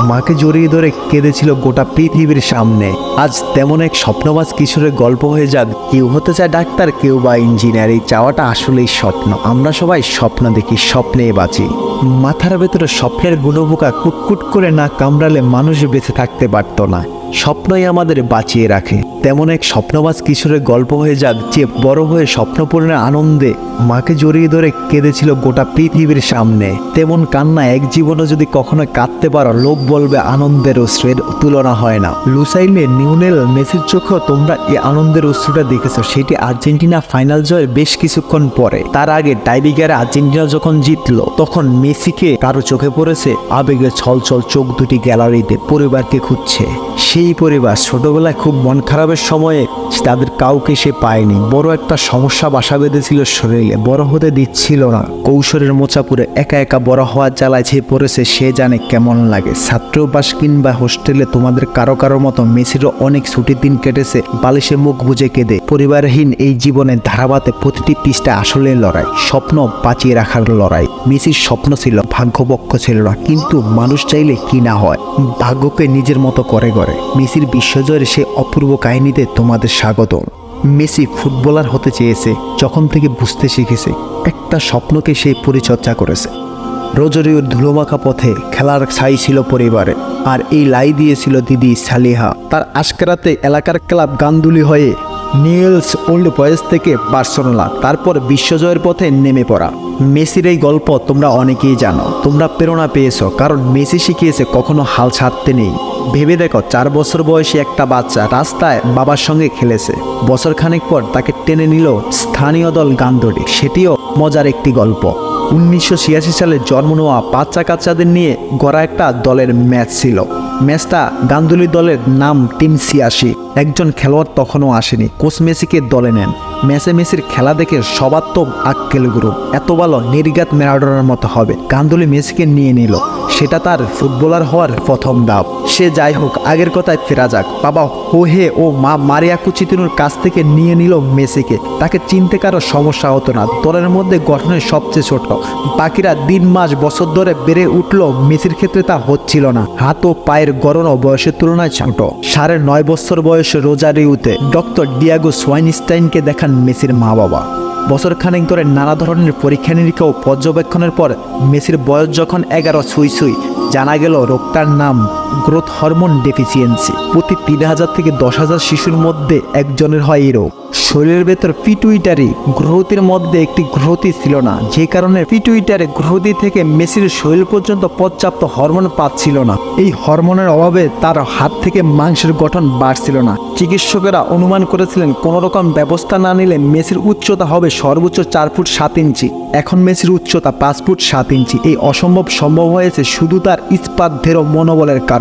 মাকে জড়িয়ে ধরে কেঁদেছিল গোটা পৃথিবীর সামনে। আজ তেমন এক স্বপ্নবাজ কিশোরের গল্প হয়ে যাক। কেউ হতে চায় ডাক্তার, কেউ বা ইঞ্জিনিয়ার। এই চাওয়াটা আসলেই স্বপ্ন। আমরা সবাই স্বপ্ন দেখি, স্বপ্নে বাঁচি। মাথার ভেতরে স্বপ্নের গুণবোকা কুটকুট করে না কামড়ালে মানুষ বেঁচে থাকতে পারতো না। স্বপ্নই আমাদের বাঁচিয়ে রাখে। তেমন এক স্বপ্নবাজ কিশোরের গল্প হয়ে যাক যে বড় হয়ে স্বপ্নপূরণের আনন্দে মাকে জড়িয়ে ধরে কেঁদেছিল গোটা পৃথিবীর সামনে। তেমন কান্না এক জীবনে যদি কখনো কাঁদতে পারো লোক বলবে আনন্দের অশ্রের তুলনা হয় না। লুসাইলে, নিউনেল, মেসির চোখেও তোমরা এই আনন্দের অশ্রুটা দেখেছ। সেটি আর্জেন্টিনা ফাইনাল জয়ের বেশ কিছুক্ষণ পরে। তার আগে টাইবিগারে আর্জেন্টিনা যখন জিতলো, তখন মেসিকে কারও চোখে পড়েছে, আবেগে ছলছল চোখ দুটি গ্যালারিতে পরিবারকে খুঁজছে। সেই পরিবার ছোটবেলায় খুব মন খারাপের সময়ে তাদের কাউকে সে পায়নি। বড় একটা সমস্যা বাসা বেঁধেছিল শরীরে, বড় হতে দিচ্ছিল না। কৌশলের মোচাপুরে একা একা বড় হওয়ার জ্বালায় যে পড়েছে সে জানে কেমন লাগে। ছাত্রবাস কিংবা হোস্টেলে তোমাদের কারও কারও মতো মেসিরও অনেক ছুটির দিন কেটেছে, বালিশে মুখ বুঝে কেঁদে। পরিবারহীন এই জীবনের ধারাবাতে প্রতিটি পৃষ্ঠা আসলে লড়াই, স্বপ্ন বাঁচিয়ে রাখার লড়াই। মেসির স্বপ্ন ছিল ভাগ্যপক্ষ ছিল না, কিন্তু মানুষ চাইলে কি না হয়, ভাগ্যকে নিজের মতো করে করে মেসির বিশ্বজয়ের সে অপূর্ব কাহিনীতে তোমাদের স্বাগত মেসি ফুটবলার হতে চেয়েছে, যখন থেকে বুঝতে শিখেছে, একটা স্বপ্নকে সে পরিচর্যা করেছে। রোজরিওর ধুলোমাখা পথে খেলার ছাই ছিল পরিবারে, আর এই লাই দিয়েছিল দিদি সালিহা। তার আজকেরাতে এলাকার ক্লাব গান্দুলি হয়ে নিয়েলস ওল্ড বয়েস থেকে বার্সেলোনা, তারপর বিশ্বজয়ের পথে নেমে পড়া। মেসির এই গল্প তোমরা অনেকেই জানো, তোমরা প্রেরণা পেয়েছ, কারণ মেসি শিখিয়েছে কখনো হাল ছাড়তে নেই। ভেবে দেখো, চার বছর বয়সী একটা বাচ্চা রাস্তায় বাবার সঙ্গে খেলেছে। বছর খানেক পর তাকে টেনে নিল স্থানীয় দল গান্দরি। সেটিও মজার একটি গল্প। উনিশশো ছিয়াশি সালে জন্ম নেওয়া বাচ্চা কাচ্চাদের নিয়ে গড়া একটা দলের ম্যাচ ছিল। ম্যাচটা গান্ধুলি দলের নাম টিম ছিয়াশি একজন খেলোয়াড় তখনও আসেনি। কোচ মেসিকে দলে নেন। ম্যাচে মেসির খেলা দেখে সবার তো আক্কেল গুরু এত ভালো নির্গাত ম্যারাডোনার মতো হবে। গান্ধুলি মেসিকে নিয়ে নিল। সেটা তার ফুটবলার হওয়ার প্রথম ধাপ সে যাই হোক, আগের কথায় ফেরা যাক। বাবা হোহে ও মা মারিয়া কুচিতিনুর কাছ থেকে নিয়ে নিল মেসিকে। তাকে চিনতে কারও সমস্যা হতো না। দলের মধ্যে গঠনের সবচেয়ে ছোট। বাকিরা দিন মাস, বছর ধরে বেড়ে উঠল, মেসির ক্ষেত্রে তা হচ্ছিল না। হাত ও পায়ের গড়নও বয়সের তুলনায় ছোট। সাড়ে নয় বছর বয়সে রোজারিউতে ডক্টর ডিয়াগো সোয়াইনস্টাইনকে দেখান মেসির মা বাবা বছর খানিক ধরে নানা ধরনের পরীক্ষা নিরীক্ষা ও পর্যবেক্ষণের পর মেসির বয়স যখন এগারো ছুঁই ছুঁই, জানা গেল রোগটার নাম গ্রোথ হরমোন ডেফিসিয়েন্সি প্রতি তিন হাজার থেকে দশ হাজার শিশুর মধ্যে একজনের হয় এই রোগ। শরীরের ভেতর পিটুইটারি গ্রহতির মধ্যে একটি গ্রহতি ছিল না। যে কারণে পিটুইটারি গ্রহতি থেকে মেসির শরীর পর্যন্ত পর্যাপ্ত হরমোন পাচ্ছিল না। এই হরমোনের অভাবে তার হাত থেকে মাংসের গঠন বাড়ছিল না। চিকিৎসকেরা অনুমান করেছিলেন, কোনো রকম ব্যবস্থা না নিলে মেসির উচ্চতা হবে সর্বোচ্চ চার ফুট সাত ইঞ্চি। এখন মেসির উচ্চতা পাঁচ ফুট সাত ইঞ্চি। এই অসম্ভব সম্ভব হয়েছে শুধু তার ইস্পাত ধেরো মনোবলের কারণে।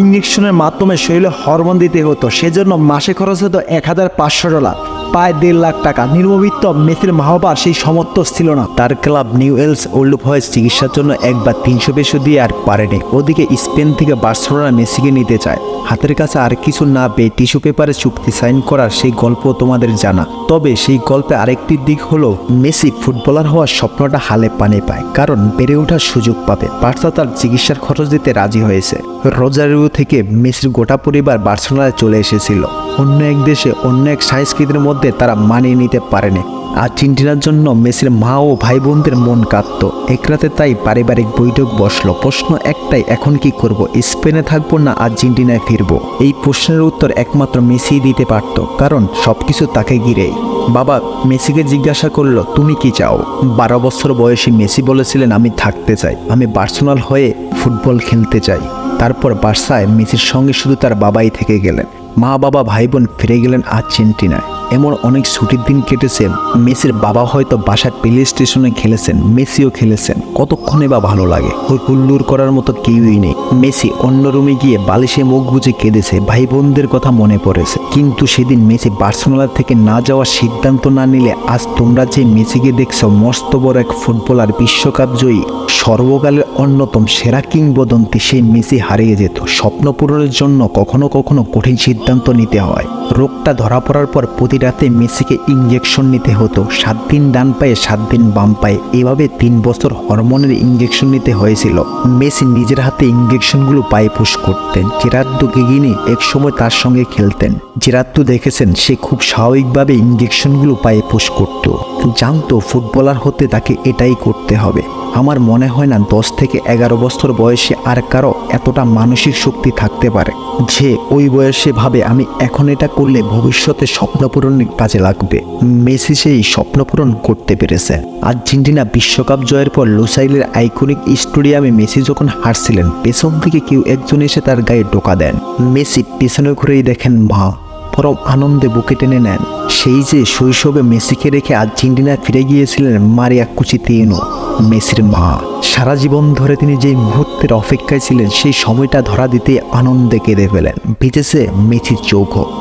ইঞ্জেকশনের মাধ্যমে শরীরে হরমোন দিতে হতো সেজন্য মাসে খরচ হতো এক হাজার পাঁচশো ডলার। প্রায় দেড় লাখ টাকা। নির্মবিত্ত মেসির মাহবার সেই সমর্থ ছিল না। তার club new else old voice চিকিৎসার জন্য একবার তিনশো পেশো দিয়ে আর পারেনি। ওদিকে স্পেন থেকে বার্সেলোনা মেসিকে নিতে চায়। হাতের কাছে আর কিছু না পেয়ে টিস্যু পেপারে চুক্তি সাইন করার সেই গল্প তোমাদের জানা। তবে সেই গল্পে আরেকটি দিক হলো, মেসি ফুটবলার হওয়ার স্বপ্নটা হালে পানে পায়, কারণ বেড়ে ওঠার সুযোগ পাবে। বার্সা তার চিকিৎসার খরচ দিতে রাজি হয়েছে। রোজারিও থেকে মেসির গোটা পরিবার বার্সেলোনায় চলে এসেছিল। অন্য এক দেশে, অন্য এক সংস্কৃতির মধ্যে তারা মানিয়ে নিতে পারেনি। আর্জেন্টিনার জন্য মেসির মা ও ভাই বোনদের মন কাঁদত এক রাতে তাই পারিবারিক বৈঠক বসল। প্রশ্ন একটাই, এখন কি করব? স্পেনে থাকব না আর্জেন্টিনায় ফিরবো? এই প্রশ্নের উত্তর একমাত্র মেসি দিতে পারত, কারণ সবকিছু তাকে ঘিরেই। বাবা মেসিকে জিজ্ঞাসা করল, তুমি কি চাও? বারো বছর বয়সী মেসি বলেছিলেন আমি থাকতে চাই। আমি পার্সোনাল হয়ে ফুটবল খেলতে চাই। তারপর বার্সায় মেসির সঙ্গে শুধু তার বাবাই থেকে গেলেন। মা বাবা ভাই বোন ফিরে গেলেন আর্জেন্টিনায় এমন অনেক ছুটির দিন কেটেছে মেসির বাবা হয়তো বাসার প্লে স্টেশনে খেলেছেন, মেসিও খেলেছেন। কতক্ষণে বা ভালো লাগে? ওই হুল্লুর করার মতো কেউই নেই। মেসি অন্য রুমে গিয়ে বালিশে মুখ বুঝে কেঁদেছে ভাই বোনদের কথা মনে পড়েছে। কিন্তু সেদিন মেসি বার্সেলোনা থেকে না যাওয়ার সিদ্ধান্ত না নিলে আজ তোমরা যে মেসিকে দেখছ মস্ত বড় এক ফুটবলার বিশ্বকাপ জয়ী, সর্বকালের অন্যতম সেরা কিংবদন্তি, সেই মেসি হারিয়ে যেত। স্বপ্ন পূরণের জন্য কখনো কখনো কঠিন সিদ্ধান্ত নিতে হয়। রোগটা ধরা পড়ার পর প্রতি রাতে মেসিকে ইঞ্জেকশন নিতে হতো। সাত দিন ডান পায়ে, সাত দিন বাম পায়ে। এভাবে তিন বছর হরমোনের ইঞ্জেকশন নিতে হয়েছিল। মেসি নিজের হাতে ইঞ্জেকশনগুলো পায়ে পুশ করতেন। জেরাদ্দু গিগিনি একসময় তার সঙ্গে খেলতেন। জেরাদ্দু দেখেছেন সে খুব স্বাভাবিকভাবে ইঞ্জেকশনগুলো পায়ে পুশ করত। জানতো ফুটবলার হতে তাকে এটাই করতে হবে। আমার মনে হয় না দশ থেকে এগারো বছর বয়সে আর কারও এতটা মানসিক শক্তি থাকতে পারে। যে ওই বয়সে ভাবে আমি এখন এটা করলে ভবিষ্যতে স্বপ্ন পূরণের কাজে লাগবে। মেসি সেই স্বপ্ন পূরণ করতে পেরেছে। আর্জেন্টিনা বিশ্বকাপ জয়ের পর লুসাইলের আইকনিক স্টেডিয়ামে মেসি যখন হারছিলেন, পেছন থেকে কেউ একজন এসে তার গায়ে টোকা দেন। মেসি পেছনে ঘুরেই দেখেন মা, পরম আনন্দে বুকে টেনে নেন। সেই যে শৈশবে মেসিকে রেখে আর্জেন্টিনা ফিরে গিয়েছিলেন মারিয়া কুচিতিনো মেসির মা। সারা জীবন ধরে তিনি যেই মুহূর্তের অপেক্ষায় ছিলেন, সেই সময়টা ধরা দিতে আনন্দে কেঁদে ফেলেন। ভিজেছে মেসির চৌখ।